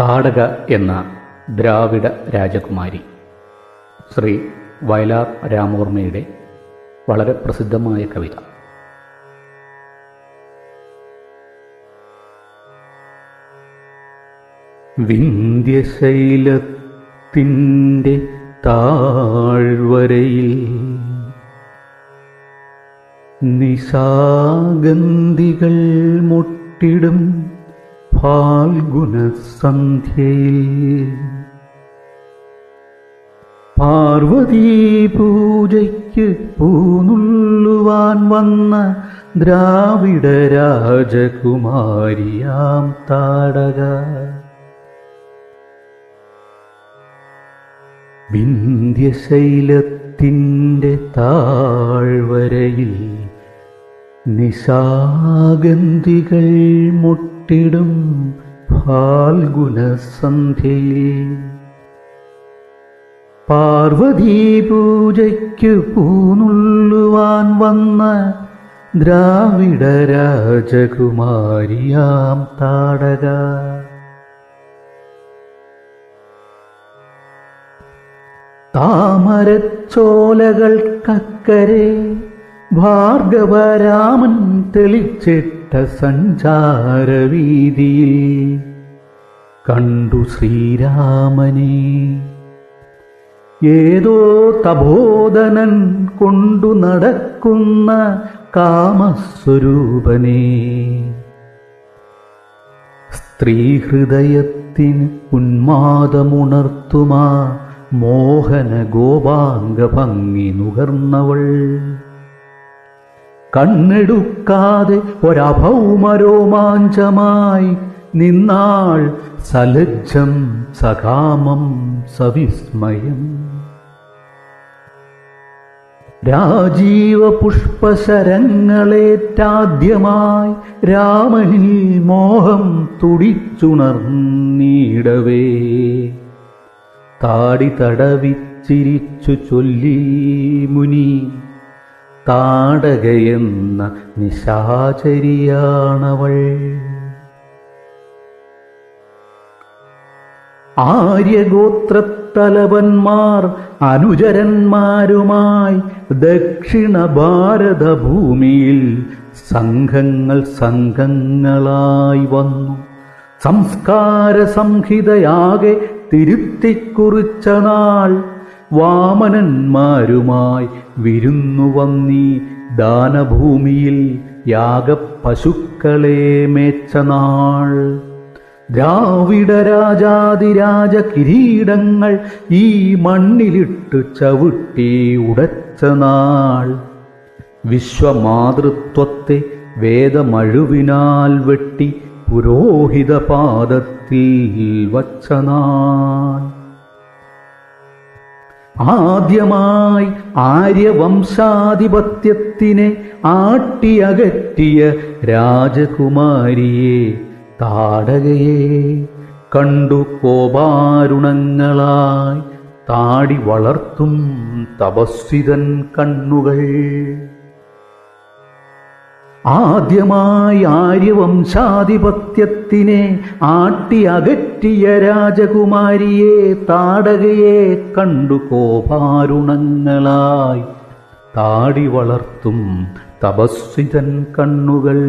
താടക എന്ന ദ്രാവിഡ രാജകുമാരി. ശ്രീ വയലാർ രാമവർമ്മയുടെ വളരെ പ്രസിദ്ധമായ കവിത. വിന്ധ്യശൈലത്തിന്റെ താഴ്വരയിൽ നിശാഗന്ധികൾ മുട്ടിടും ഫാൽഗുന സന്ധ്യയിൽ പാർവതീ പൂജയ്ക്ക് പൂനുള്ളുവാൻ വന്ന ദ്രാവിഡ രാജകുമാരിയാം താടക. വിന്ധ്യശൈലത്തിന്റെ താഴ്വരയിൽ നിശാഗന്ധികൾ മുട്ടിടും ഫാൽഗുന സന്ധ്യയിൽ പാർവതീ പൂജയ്ക്ക് പൂനുള്ളുവാൻ വന്ന ദ്രാവിഡ രാജകുമാരിയാം താടക. താമരച്ചോലകൾക്കക്കരെ ഭാർഗവരാമൻ തെളിച്ചിട്ട സഞ്ചാരവീതിയിൽ കണ്ടു ശ്രീരാമനെ. ഏതോ തബോധനൻ കൊണ്ടു നടക്കുന്ന കാമസ്വരൂപനെ. സ്ത്രീഹൃദയത്തിന് ഉന്മാദമുണർത്തുമാ മോഹന ഗോപാംഗ ഭംഗി നുകർന്നവൾ. കണ്ണെടുക്കാതെ ഒരഭൗമരോമാഞ്ചമായി നിന്നാൾ സലജ്ജം സകാമം സവിസ്മയം. രാജീവ പുഷ്പശരങ്ങളേറ്റാദ്യമായി രാമനിൽ മോഹം തുടിച്ചുണർന്നീടവേ. താടി തടവിച്ചിരിച്ചു ചൊല്ലി മുനി താടകയെന്ന നിശാചരിയാണവൾ. ആര്യഗോത്രത്തലവന്മാർ അനുചരന്മാരുമായി ദക്ഷിണ ഭാരതഭൂമിയിൽ സംഘങ്ങൾ സംഘങ്ങളായി വന്നു. സംസ്കാര സംഹിതയാകെ തിരുത്തിക്കുറിച്ച നാൾ വാമനന്മാരുമായി വിരുന്നു വന്നീ ദാനഭൂമിയിൽ യാഗപശുക്കളെ മേച്ചനാൾ ദ്രാവിഡ രാജാതിരാജ കിരീടങ്ങൾ ഈ മണ്ണിലിട്ട് ചവിട്ടി ഉടച്ച നാൾ. വിശ്വമാതൃത്വത്തെ വേദമഴുവിനാൽ വെട്ടി പുരോഹിത പാദത്തിൽ വച്ച നാൾ. ആദ്യമായി ആര്യവംശാധിപത്യത്തിനെ ആട്ടിയകറ്റിയ രാജകുമാരിയെ താടകയെ കണ്ടു കോപാരുണങ്ങളായി താടി വളർത്തും തപസ്വിതൻ കണ്ണുകൾ. ആദ്യമായി ആര്യവംശാധിപത്യത്തിനെ ആട്ടി അകറ്റിയ രാജകുമാരിയെ താടകയെ കണ്ടു കോപാരുണങ്ങളായി. താടി വളർത്തും തപസ്വിതൻ കണ്ണുകൾ.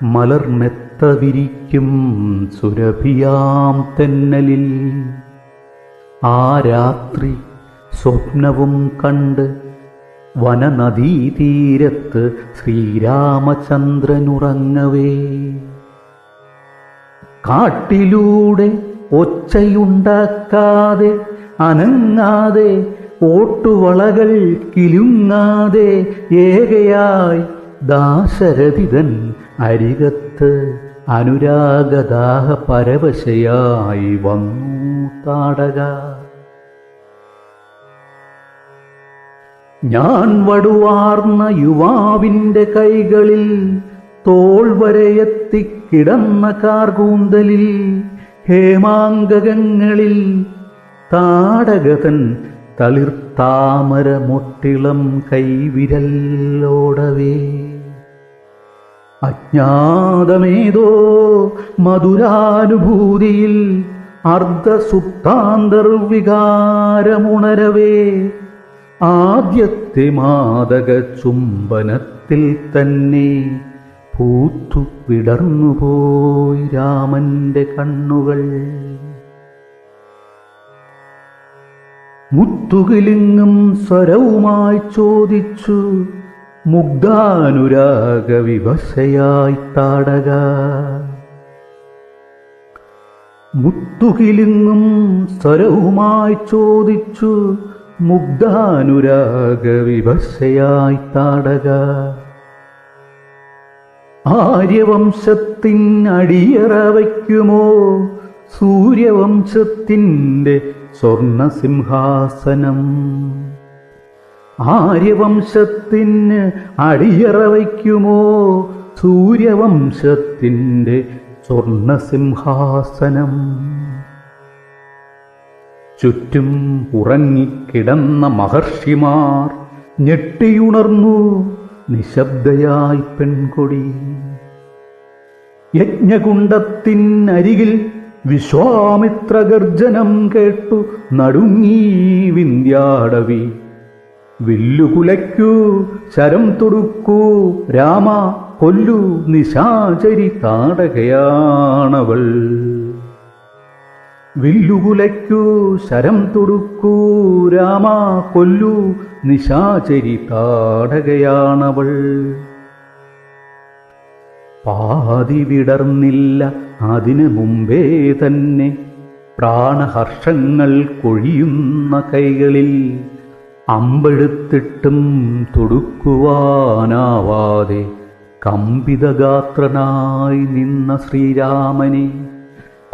ചിത്രശിലാതലങ്ങൾക്കുമീതെ മലർമെത്ത വിരിക്കും സുരഭിയാം തെന്നലിൽ. ആ രാത്രി സ്വപ്നവും കണ്ട് വനനദീതീരത്ത് ശ്രീരാമചന്ദ്രനുറങ്ങവേ. കാട്ടിലൂടെ ഒച്ചയുണ്ടാക്കാതെ അനങ്ങാതെ ഓട്ടുവളകൾ കിലുങ്ങാതെ ഏകയായി ദാശരഥിതൻ അരികത്ത് അനുരാഗദാഹ പരവശയായി വന്നു താടക. ഞാൻ വടുവാർന്ന യുവാവിന്റെ കൈകളിൽ തോൾ വരെയെത്തിക്കിടന്ന കാർകൂന്തലിൽ ഹേമാങ്കകങ്ങളിൽ താടകതൻ തളിർത്താമര മുട്ടിളം കൈവിരലോടവേ. അജ്ഞാതമേതോ മധുരാനുഭൂതിയിൽ അർദ്ധസുപ്താന്തർവികാരമുണരവേ. ആദ്യത്തെ മാതക ചുംബനത്തിൽ തന്നെ പൂത്തു വിടർന്നുപോയി രാമന്റെ കണ്ണുകൾ. മുത്തുകിലിങ്ങും സ്വരവുമായി ചോദിച്ചു മുഗ്ധാനുരാഗ വിവശയായി താടക. മുത്തുകിലിങ്ങും സ്വരവുമായി ചോദിച്ചു മുഗ്ധാനുരാഗ വിവശയായി താടക. ആര്യവംശത്തിൻ അടിയറ വയ്ക്കുമോ? സൂര്യവംശത്തിന്റെ സ്വർണസിംഹാസനം. ആര്യവംശത്തിന് അടിയറ വയ്ക്കുമോ സൂര്യവംശത്തിന്റെ സ്വർണസിംഹാസനം. ചുറ്റും ഉറങ്ങിക്കിടന്ന മഹർഷിമാർ ഞെട്ടിയുണർന്നു നിശബ്ദയായി പെൺകൊടി. യജ്ഞകുണ്ടത്തിനരികിൽ വിശ്വാമിത്ര ഗർജനം കേട്ടു നടുങ്ങി വിന്ധ്യാടവി. വില്ലുകുലയ്ക്കൂ ശരം തൊടുക്കൂ. രാമ കൊല്ലു നിശാചരി താടകയാണവൾ. വില്ലുകുലയ്ക്കൂ ശരം തൊടുക്കൂ. രാമ കൊല്ലു നിശാചരി താടകയാണവൾ. പാതി വിടർന്നില്ല അതിനു മുമ്പേ തന്നെ. പ്രാണഹർഷങ്ങൾ കൊഴിയുന്ന കൈകളിൽ അമ്പെടുത്തിട്ടും തൊടുക്കുവാനാവാതെ കമ്പിതഗാത്രനായി നിന്ന ശ്രീരാമനെ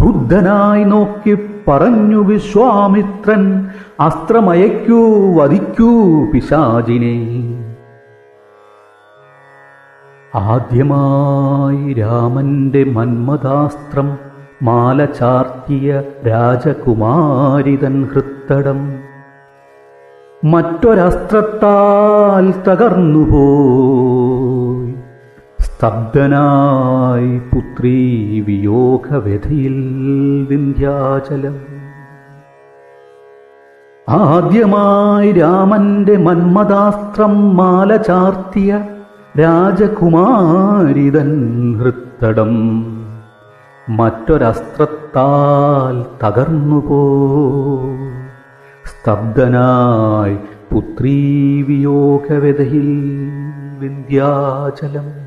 ക്രുദ്ധനായി നോക്കി പറഞ്ഞു വിശ്വാമിത്രൻ അസ്ത്രമയക്കൂ വധിക്കൂ പിശാചിനെ. ആദ്യമായി രാമന്റെ മന്മഥാസ്ത്രം മാല ചാർത്തിയ രാജകുമാരിതൻ ഹൃത്തടം മറ്റൊരസ്ത്രത്താൽ തകർന്നുപോയി. സ്തബ്ധനായി പുത്രി വിയോഗവ്യഥയിൽ വിന്ധ്യാചലം. ആദ്യമായി രാമന്റെ മന്മദാസ്ത്രം മാല ചാർത്തിയ രാജകുമാരിതൻ ഹൃത്തടം. മറ്റൊരസ്ത്രത്താൽ തകർന്നുപോ സ്തബ്ധനായി പുത്രീ വിയോഗവ്യതയിൽ വിന്ധ്യാചലം.